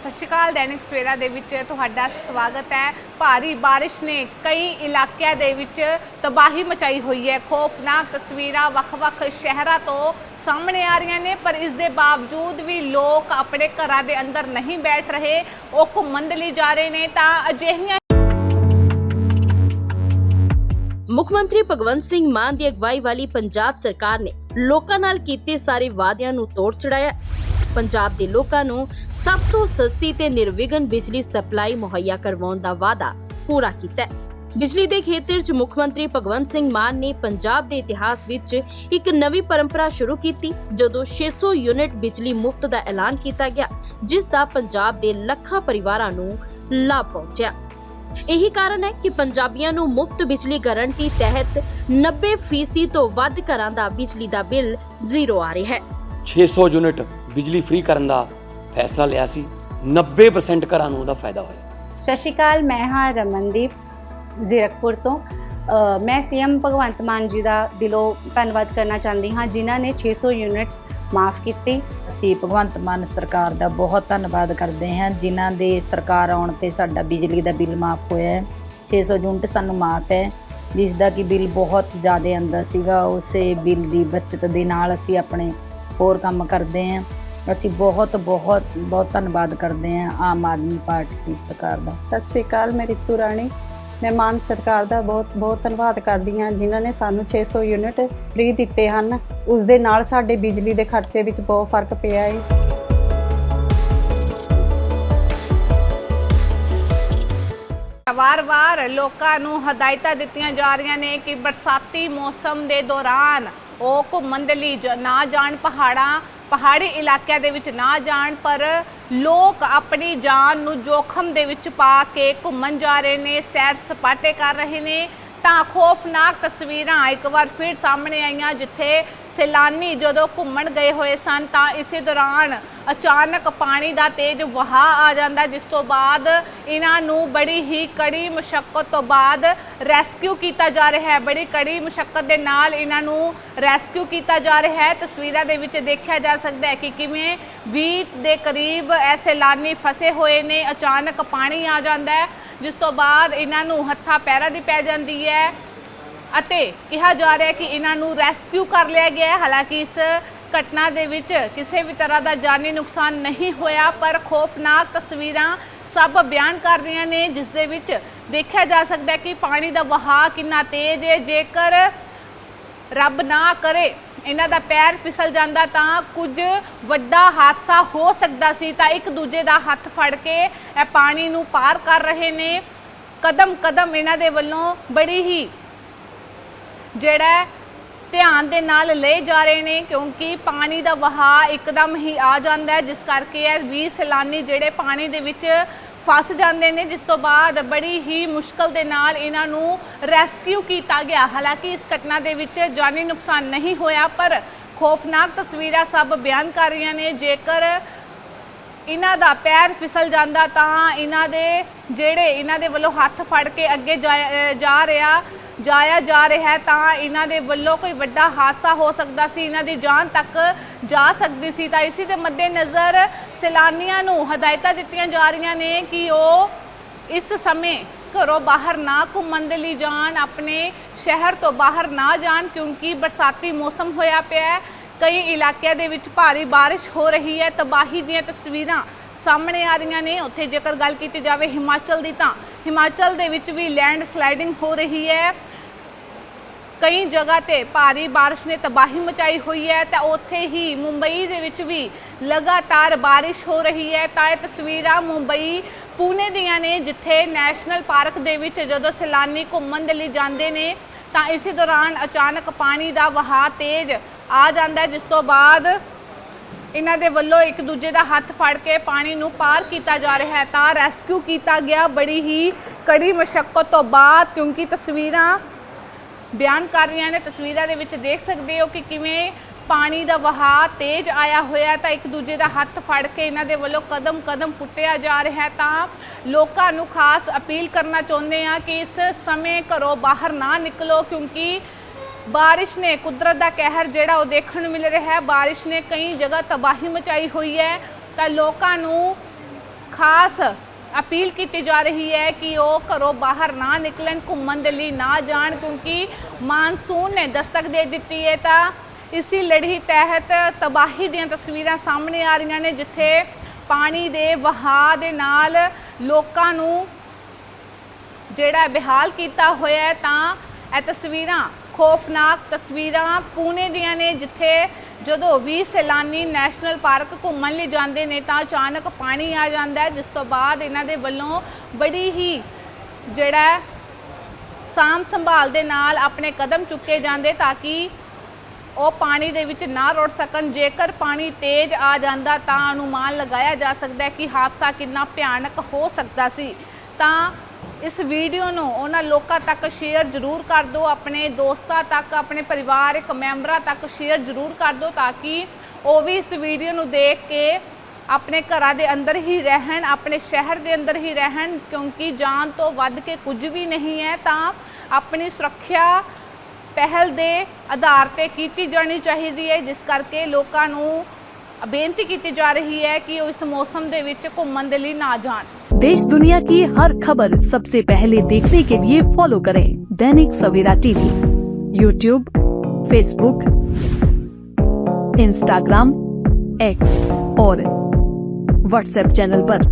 ਸਤਿ ਸ਼੍ਰੀ ਅਕਾਲ, ਦੈਨਿਕ ਸਵੇਰਾ ਦੇ ਵਿੱਚ ਤੁਹਾਡਾ ਸਵਾਗਤ ਹੈ। ਭਾਰੀ ਬਾਰਿਸ਼ ਨੇ ਕਈ ਇਲਾਕਿਆਂ ਦੇ ਵਿੱਚ ਤਬਾਹੀ ਮਚਾਈ ਹੋਈ ਹੈ। ਖੌਫਨਾਕ ਤਸਵੀਰਾਂ ਵੱਖ-ਵੱਖ ਸ਼ਹਿਰਾਂ ਤੋਂ ਸਾਹਮਣੇ ਆ ਰਹੀਆਂ ਨੇ, ਪਰ ਇਸ ਦੇ ਬਾਵਜੂਦ ਵੀ ਲੋਕ ਆਪਣੇ ਘਰਾਂ ਦੇ ਅੰਦਰ ਨਹੀਂ ਬੈਠ ਰਹੇ, ਉਹ ਘੁੰਮਣ ਲਈ ਜਾ ਰਹੇ ਨੇ। ਤਾਂ ਅਜਿਹੀਆਂ ਮੁੱਖ ਮੰਤਰੀ ਭਗਵੰਤ ਸਿੰਘ ਮਾਨ ਦੀ ਅਗਵਾਈ ਵਾਲੀ ਪੰਜਾਬ ਸਰਕਾਰ ਨੇ ਲੋਕਾਂ ਨਾਲ ਕੀਤੇ ਸਾਰੇ ਵਾਅਦਿਆਂ ਨੂੰ ਤੋੜ ਚੜਾਇਆ। ਪੰਜਾਬ ਦੇ ਲੋਕਾਂ ਨੂੰ ਸਭ ਤੋਂ ਸਸਤੀ ਤੇ ਨਿਰਵਿਘਨ ਬਿਜਲੀ ਸਪਲਾਈ ਮੁਹੱਈਆ ਕਰਵਾਉਣ ਦਾ ਵਾਅਦਾ ਪੂਰਾ ਕੀਤਾ ਹੈ। ਬਿਜਲੀ ਦੇ ਖੇਤਰ 'ਚ ਮੁੱਖ ਮੰਤਰੀ ਭਗਵੰਤ ਸਿੰਘ ਮਾਨ ਨੇ ਪੰਜਾਬ ਦੇ ਇਤਿਹਾਸ ਵਿੱਚ ਇੱਕ ਨਵੀਂ ਪਰੰਪਰਾ ਸ਼ੁਰੂ ਕੀਤੀ, ਜਦੋਂ 600 ਯੂਨਿਟ ਬਿਜਲੀ ਮੁਫਤ ਦਾ ਐਲਾਨ ਕੀਤਾ ਗਿਆ, ਜਿਸ ਦਾ ਪੰਜਾਬ ਦੇ ਲੱਖਾਂ ਪਰਿਵਾਰਾਂ ਨੂੰ ਲਾਭ ਪਹੁੰਚਿਆ। ਇਹੀ ਕਾਰਨ ਹੈ ਕਿ ਪੰਜਾਬੀਆਂ ਨੂੰ ਮੁਫਤ ਬਿਜਲੀ ਗਾਰੰਟੀ ਤਹਿਤ 90% ਤੋਂ ਵੱਧ ਘਰਾਂ ਦਾ ਬਿਜਲੀ ਦਾ ਬਿੱਲ ਜ਼ੀਰੋ ਆ ਰਿਹਾ ਹੈ। 600 ਯੂਨਿਟ ਬਿਜਲੀ ਫ੍ਰੀ ਕਰਨ ਦਾ ਫੈਸਲਾ ਲਿਆ ਸੀ। 90% ਘਰਾਂ ਨੂੰ ਉਹਦਾ ਫਾਇਦਾ ਹੋਇਆ। ਸਤਿ ਸ਼੍ਰੀ ਅਕਾਲ ਮੈਂ ਹਾਂ ਰਮਨਦੀਪ ਜ਼ੀਰਕਪੁਰ ਤੋਂ। ਮੈਂ ਸੀਐਮ ਭਗਵੰਤ ਮਾਨ ਜੀ ਦਾ ਦਿਲੋਂ ਧੰਨਵਾਦ ਕਰਨਾ ਚਾਹੁੰਦੀ ਹਾਂ ਜਿਨ੍ਹਾਂ ਨੇ 600 ਯੂਨਿਟ ਮਾਫ ਕੀਤੀ। ਅਸੀਂ ਭਗਵੰਤ ਮਾਨ ਸਰਕਾਰ ਦਾ ਬਹੁਤ ਧੰਨਵਾਦ ਕਰਦੇ ਹਾਂ ਜਿਨ੍ਹਾਂ ਦੇ ਸਰਕਾਰ ਆਉਣ ਤੇ ਸਾਡਾ ਬਿਜਲੀ ਦਾ ਬਿੱਲ ਮਾਫ ਹੋਇਆ ਹੈ। 600 ਯੂਨਿਟ ਸਾਨੂੰ ਮਾਫ ਹੈ ਜਿਸ ਦਾ ਕਿ ਬਿੱਲ ਬਹੁਤ ਜ਼ਿਆਦਾ ਆਉਂਦਾ ਸੀਗਾ ਉਸੇ ਬਿੱਲ ਦੀ ਬਚਤ ਦੇ ਨਾਲ ਅਸੀਂ ਆਪਣੇ ਹੋਰ ਕੰਮ ਕਰਦੇ ਹਾਂ। ਅਸੀਂ ਬਹੁਤ ਬਹੁਤ ਬਹੁਤ ਧੰਨਵਾਦ ਕਰਦੇ ਹਾਂ ਆਮ ਆਦਮੀ ਪਾਰਟੀ ਦੀ ਸਰਕਾਰ ਦਾ। ਸਤਿ ਸ਼੍ਰੀ ਅਕਾਲ ਮੈਂ ਰਿਤੂ ਰਾਣੀ। ਮੈਂ ਮਾਨ ਸਰਕਾਰ ਦਾ ਬਹੁਤ ਬਹੁਤ ਧੰਨਵਾਦ ਕਰਦੀ ਹਾਂ ਜਿਨ੍ਹਾਂ ਨੇ ਸਾਨੂੰ 600 ਯੂਨਿਟ ਫ੍ਰੀ ਦਿੱਤੇ ਹਨ। ਉਸ ਦੇ ਨਾਲ ਸਾਡੇ ਬਿਜਲੀ ਦੇ ਖਰਚੇ ਵਿੱਚ ਬਹੁਤ ਫ਼ਰਕ ਪਿਆ ਹੈ ਵਾਰ-ਵਾਰ ਲੋਕਾਂ ਨੂੰ ਹਦਾਇਤਾਂ ਦਿੱਤੀਆਂ ਜਾ ਰਹੀਆਂ ਨੇ ਕਿ ਬਰਸਾਤੀ ਮੌਸਮ ਦੇ ਦੌਰਾਨ ਉਹ ਘੁੰਮਣ ਦੇ ਲਈ ਜ- ਨਾ ਜਾਣ ਪਹਾੜਾਂ ਪਹਾੜੀ ਇਲਾਕਿਆਂ ਦੇ ਵਿੱਚ ਨਾ ਜਾਣ, ਪਰ ਲੋਕ ਆਪਣੀ ਜਾਨ ਨੂੰ ਜੋਖਮ ਦੇ ਵਿੱਚ ਪਾ ਕੇ ਘੁੰਮਣ ਜਾ ਰਹੇ ਨੇ, ਸੈਰ ਸਪਾਟੇ ਕਰ ਰਹੇ ਨੇ। ਤਾਂ ਖੌਫਨਾਕ ਤਸਵੀਰਾਂ ਇੱਕ ਵਾਰ ਫਿਰ ਸਾਹਮਣੇ ਆਈਆਂ, ਜਿੱਥੇ ਸੈਲਾਨੀ ਜਦੋਂ ਘੁੰਮਣ ਗਏ ਹੋਏ ਸਨ ਤਾਂ ਇਸੇ ਦੌਰਾਨ ਅਚਾਨਕ ਪਾਣੀ ਦਾ ਤੇਜ਼ ਵਹਾਅ ਆ ਜਾਂਦਾ, ਜਿਸ ਤੋਂ ਬਾਅਦ ਇਹਨਾਂ ਨੂੰ ਬੜੀ ਹੀ ਕੜੀ ਮੁਸ਼ਕਲ ਤੋਂ ਬਾਅਦ ਰੈਸਕਿਊ ਕੀਤਾ ਜਾ ਰਿਹਾ ਹੈ। ਬੜੀ ਕੜੀ ਮੁਸ਼ਕਲ ਦੇ ਨਾਲ ਇਹਨਾਂ ਨੂੰ ਰੈਸਕਿਊ ਕੀਤਾ ਜਾ ਰਿਹਾ ਹੈ। ਤਸਵੀਰਾਂ ਦੇ ਵਿੱਚ ਦੇਖਿਆ ਜਾ ਸਕਦਾ ਹੈ ਕਿ ਕਿਵੇਂ 20 ਦੇ ਕਰੀਬ ਇਹ ਸੈਲਾਨੀ ਫਸੇ ਹੋਏ ਨੇ। ਅਚਾਨਕ ਪਾਣੀ ਆ ਜਾਂਦਾ ਹੈ, ਜਿਸ ਤੋਂ ਬਾਅਦ ਇਹਨਾਂ ਨੂੰ ਹੱਥਾਂ ਪੈਰਾਂ ਦੀ ਪੈ ਜਾਂਦੀ ਹੈ। ਅਤੇ ਕਿਹਾ ਜਾ ਰਿਹਾ ਹੈ ਕਿ ਇਹਨਾਂ ਨੂੰ ਰੈਸਕਿਊ ਕਰ ਲਿਆ ਗਿਆ ਹੈ। ਹਾਲਾਂਕਿ ਇਸ ਘਟਨਾ ਦੇ ਵਿੱਚ ਕਿਸੇ ਵੀ ਤਰ੍ਹਾਂ ਦਾ ਜਾਨੀ ਨੁਕਸਾਨ ਨਹੀਂ ਹੋਇਆ, ਪਰ ਖੌਫਨਾਕ ਤਸਵੀਰਾਂ ਸਭ ਬਿਆਨ ਕਰ ਰਹੀਆਂ ਨੇ, ਜਿਸ ਦੇ ਵਿੱਚ ਦੇਖਿਆ ਜਾ ਸਕਦਾ ਹੈ ਕਿ ਪਾਣੀ ਦਾ ਵਹਾਅ ਕਿੰਨਾ ਤੇਜ਼ ਹੈ। ਜੇਕਰ ਰੱਬ ਨਾ ਕਰੇ, ਇਹਨਾਂ ਦਾ ਪੈਰ ਫਿਸਲ ਜਾਂਦਾ ਤਾਂ ਕੁਝ ਵੱਡਾ ਹਾਦਸਾ ਹੋ ਸਕਦਾ ਸੀ। ਤਾਂ ਇੱਕ ਦੂਜੇ ਦਾ ਹੱਥ ਫੜ ਕੇ ਇਹ ਪਾਣੀ ਨੂੰ ਪਾਰ ਕਰ ਰਹੇ ਨੇ। ਕਦਮ ਕਦਮ ਇਹਨਾਂ ਦੇ ਵੱਲੋਂ ਬੜੀ ਹੀ ਜਿਹੜਾ ਧਿਆਨ ਦੇ ਨਾਲ ਲਏ ਜਾ ਰਹੇ ਨੇ, ਕਿਉਂਕਿ ਪਾਣੀ ਦਾ ਵਹਾਅ ਇੱਕਦਮ ਹੀ ਆ ਜਾਂਦਾ ਹੈ, ਜਿਸ ਕਰਕੇ ਇਹ 20 ਸੈਲਾਨੀ ਜਿਹੜੇ ਪਾਣੀ ਦੇ ਵਿੱਚ ਫਸ ਜਾਂਦੇ ਨੇ, ਜਿਸ ਤੋਂ ਬਾਅਦ ਬੜੀ ਹੀ ਮੁਸ਼ਕਲ ਦੇ ਨਾਲ ਇਹਨਾਂ ਨੂੰ ਰੈਸਕਿਊ ਕੀਤਾ ਗਿਆ। ਹਾਲਾਂਕਿ ਇਸ ਘਟਨਾ ਦੇ ਵਿੱਚ ਜਾਨੀ ਨੁਕਸਾਨ ਨਹੀਂ ਹੋਇਆ, ਪਰ ਖੌਫਨਾਕ ਤਸਵੀਰਾਂ ਸਭ ਬਿਆਨ ਕਰ ਰਹੀਆਂ ਨੇ। ਜੇਕਰ ਇਹਨਾਂ ਦਾ ਪੈਰ ਫਿਸਲ ਜਾਂਦਾ ਤਾਂ ਇਹਨਾਂ ਦੇ ਜਿਹੜੇ ਇਹਨਾਂ ਦੇ ਵੱਲੋਂ ਹੱਥ ਫੜ ਕੇ ਅੱਗੇ ਜਾਇਆ- ਜਾ ਰਿਹਾ, ਜਾਇਆ ਜਾ ਰਿਹਾ ਤਾਂ ਇਹਨਾਂ ਦੇ ਵੱਲੋਂ ਕੋਈ ਵੱਡਾ ਹਾਦਸਾ ਹੋ ਸਕਦਾ ਸੀ, ਇਹਨਾਂ ਦੀ ਜਾਨ ਤੱਕ ਜਾ ਸਕਦੀ ਸੀ। ਤਾਂ ਇਸੇ ਦੇ ਮੱਦੇਨਜ਼ਰ ਸੈਲਾਨੀਆਂ ਨੂੰ ਹਦਾਇਤਾਂ ਦਿੱਤੀਆਂ ਜਾ ਰਹੀਆਂ ਨੇ ਕਿ ਉਹ ਇਸ ਸਮੇਂ ਘਰੋਂ ਬਾਹਰ ਨਾ ਘੁੰਮਣ ਦੇ ਲਈ ਜਾਣ, ਆਪਣੇ ਸ਼ਹਿਰ ਤੋਂ ਬਾਹਰ ਨਾ ਜਾਣ ਕਿਉਂਕਿ ਬਰਸਾਤੀ ਮੌਸਮ ਹੋਇਆ ਪਿਆ ਹੈ। ਕਈ ਇਲਾਕਿਆਂ ਦੇ ਵਿੱਚ ਭਾਰੀ ਬਾਰਿਸ਼ ਹੋ ਰਹੀ ਹੈ। ਤਬਾਹੀ ਦੀਆਂ ਤਸਵੀਰਾਂ ਸਾਹਮਣੇ ਆ ਰਹੀਆਂ ਨੇ। ਉੱਥੇ ਜੇਕਰ ਗੱਲ ਕੀਤੀ ਜਾਵੇ ਹਿਮਾਚਲ ਦੀ ਤਾਂ ਹਿਮਾਚਲ ਦੇ ਵਿੱਚ ਵੀ ਲੈਂਡ ਸਲਾਈਡਿੰਗ ਹੋ ਰਹੀ ਹੈ। ਕਈ ਜਗ੍ਹਾ ਤੇ ਭਾਰੀ ਬਾਰਿਸ਼ ਨੇ ਤਬਾਹੀ ਮਚਾਈ ਹੋਈ ਹੈ ਤਾਂ ਉੱਥੇ ਹੀ ਮੁੰਬਈ ਦੇ ਵਿੱਚ ਵੀ ਲਗਾਤਾਰ ਬਾਰਿਸ਼ ਹੋ ਰਹੀ ਹੈ। ਤਾਂ ਇਹ ਤਸਵੀਰਾਂ ਮੁੰਬਈ ਪੂਨੇ ਦੀਆਂ ਨੇ, ਜਿੱਥੇ ਨੈਸ਼ਨਲ ਪਾਰਕ ਦੇ ਵਿੱਚ ਜਦੋਂ ਸੈਲਾਨੀ ਘੁੰਮਣ ਦੇ ਲਈ ਜਾਂਦੇ ਨੇ ਤਾਂ ਇਸੇ ਦੌਰਾਨ ਅਚਾਨਕ ਪਾਣੀ ਦਾ ਵਹਾਅ ਤੇਜ਼ ਆ ਜਾਂਦਾ ਜਿਸ ਤੋਂ ਬਾਅਦ ਇਹਨਾਂ ਦੇ ਵੱਲੋਂ ਇੱਕ ਦੂਜੇ ਦਾ ਹੱਥ ਫੜ ਕੇ ਪਾਣੀ ਨੂੰ ਪਾਰ ਕੀਤਾ ਜਾ ਰਿਹਾ ਹੈ। ਤਾਂ ਰੈਸਕਿਊ ਕੀਤਾ ਗਿਆ ਬੜੀ ਹੀ ਕੜੀ ਮਸ਼ੱਕਤ ਤੋਂ ਬਾਅਦ, ਕਿਉਂਕਿ ਤਸਵੀਰਾਂ ਬਿਆਨ ਕਰ ਰਹੀਆਂ ਨੇ। ਤਸਵੀਰਾਂ ਦੇ ਵਿੱਚ ਦੇਖ ਸਕਦੇ ਹੋ ਕਿ ਕਿਵੇਂ ਪਾਣੀ ਦਾ ਵਹਾਅ ਤੇਜ਼ ਆਇਆ ਹੋਇਆ ਤਾਂ ਇੱਕ ਦੂਜੇ ਦਾ ਹੱਥ ਫੜ ਕੇ ਇਹਨਾਂ ਦੇ ਵੱਲੋਂ ਕਦਮ ਕਦਮ ਪੁੱਟਿਆ ਜਾ ਰਿਹਾ ਹੈ। ਤਾਂ ਲੋਕਾਂ ਨੂੰ ਖਾਸ ਅਪੀਲ ਕਰਨਾ ਚਾਹੁੰਦੇ ਆ ਕਿ ਇਸ ਸਮੇਂ ਘਰੋਂ ਬਾਹਰ ਨਾ ਨਿਕਲੋ, ਕਿਉਂਕਿ ਬਾਰਿਸ਼ ਨੇ ਕੁਦਰਤ ਦਾ ਕਹਿਰ ਜਿਹੜਾ ਉਹ ਦੇਖਣ ਨੂੰ ਮਿਲ ਰਿਹਾ ਹੈ। ਬਾਰਿਸ਼ ਨੇ ਕਈ ਜਗ੍ਹਾ ਤਬਾਹੀ ਮਚਾਈ ਹੋਈ ਹੈ। ਤਾਂ ਲੋਕਾਂ ਨੂੰ ਖਾਸ ਅਪੀਲ ਕੀਤੀ ਜਾ ਰਹੀ ਹੈ ਕਿ ਉਹ ਘਰੋਂ ਬਾਹਰ ਨਾ ਨਿਕਲਣ, ਘੁੰਮਣ ਦੇ ਲਈ ਨਾ ਜਾਣ, ਕਿਉਂਕਿ ਮਾਨਸੂਨ ਨੇ ਦਸਤਕ ਦੇ ਦਿੱਤੀ ਹੈ। ਤਾਂ ਇਸੀ ਲੜੀ ਤਹਿਤ ਤਬਾਹੀ ਦੀਆਂ ਤਸਵੀਰਾਂ ਸਾਹਮਣੇ ਆ ਰਹੀਆਂ ਨੇ ਜਿੱਥੇ ਪਾਣੀ ਦੇ ਵਹਾਅ ਦੇ ਨਾਲ ਲੋਕਾਂ ਨੂੰ ਜਿਹੜਾ ਬਿਹਾਲ ਕੀਤਾ ਹੋਇਆ ਹੈ ਤਾਂ ਇਹ ਤਸਵੀਰਾਂ ਖੌਫਨਾਕ ਤਸਵੀਰਾਂ ਪੂਨੇ ਦੀਆਂ ਨੇ ਜਿੱਥੇ ਜਦੋਂ ਵੀ ਸੈਲਾਨੀ ਨੈਸ਼ਨਲ ਪਾਰਕ ਘੁੰਮਣ ਲਈ ਜਾਂਦੇ ਨੇ ਤਾਂ ਅਚਾਨਕ ਪਾਣੀ ਆ ਜਾਂਦਾ ਹੈ ਜਿਸ ਤੋਂ ਬਾਅਦ ਇਹਨਾਂ ਦੇ ਵੱਲੋਂ ਬੜੀ ਹੀ ਜਿਹੜਾ ਹੈ, ਸਾਂਭ ਸੰਭਾਲ ਦੇ ਨਾਲ ਆਪਣੇ ਕਦਮ ਚੁੱਕੇ ਜਾਂਦੇ ਤਾਂ ਕਿ ਉਹ ਪਾਣੀ ਦੇ ਵਿੱਚ ਨਾ ਰੁੜ ਸਕਣ। ਜੇਕਰ ਪਾਣੀ ਤੇਜ਼ ਆ ਜਾਂਦਾ ਤਾਂ ਅਨੁਮਾਨ ਲਗਾਇਆ ਜਾ ਸਕਦਾ ਹੈ ਕਿ ਹਾਦਸਾ ਕਿੰਨਾ ਭਿਆਨਕ ਹੋ ਸਕਦਾ ਸੀ। ਤਾਂ ਇਸ ਵੀਡੀਓ ਨੂੰ ਉਹਨਾਂ ਲੋਕਾਂ ਤੱਕ ਸ਼ੇਅਰ ਜ਼ਰੂਰ ਕਰ ਦਿਓ, ਆਪਣੇ ਦੋਸਤਾਂ ਤੱਕ, ਆਪਣੇ ਪਰਿਵਾਰਕ ਮੈਂਬਰਾਂ ਤੱਕ ਸ਼ੇਅਰ ਜ਼ਰੂਰ ਕਰ ਦਿਓ ਤਾਂ ਕਿ ਉਹ ਵੀ ਇਸ ਵੀਡੀਓ ਨੂੰ ਦੇਖ ਕੇ ਆਪਣੇ ਘਰਾਂ ਦੇ ਅੰਦਰ ਹੀ ਰਹਿਣ, ਆਪਣੇ ਸ਼ਹਿਰ ਦੇ ਅੰਦਰ ਹੀ ਰਹਿਣ। ਕਿਉਂਕਿ ਜਾਨ ਤੋਂ ਵੱਧ ਕੇ ਕੁਝ ਵੀ ਨਹੀਂ ਹੈ ਤਾਂ ਆਪਣੀ ਸੁਰੱਖਿਆ ਪਹਿਲ ਦੇ ਆਧਾਰ ਤੇ ਕੀਤੀ ਜਾਣੀ ਚਾਹੀਦੀ ਹੈ ਜਿਸ ਕਰਕੇ ਲੋਕਾਂ ਨੂੰ ਬੇਨਤੀ ਕੀਤੀ ਜਾ ਰਹੀ ਹੈ ਕਿ ਉਹ ਇਸ ਮੌਸਮ ਦੇ ਵਿੱਚ ਘੁੰਮਣ ਦੇ ਲਈ ਨਾ ਜਾਣ देश दुनिया की हर खबर सबसे पहले देखने के लिए फॉलो करें Dainik Savera TV YouTube Facebook Instagram X और व्हाट्सएप चैनल पर।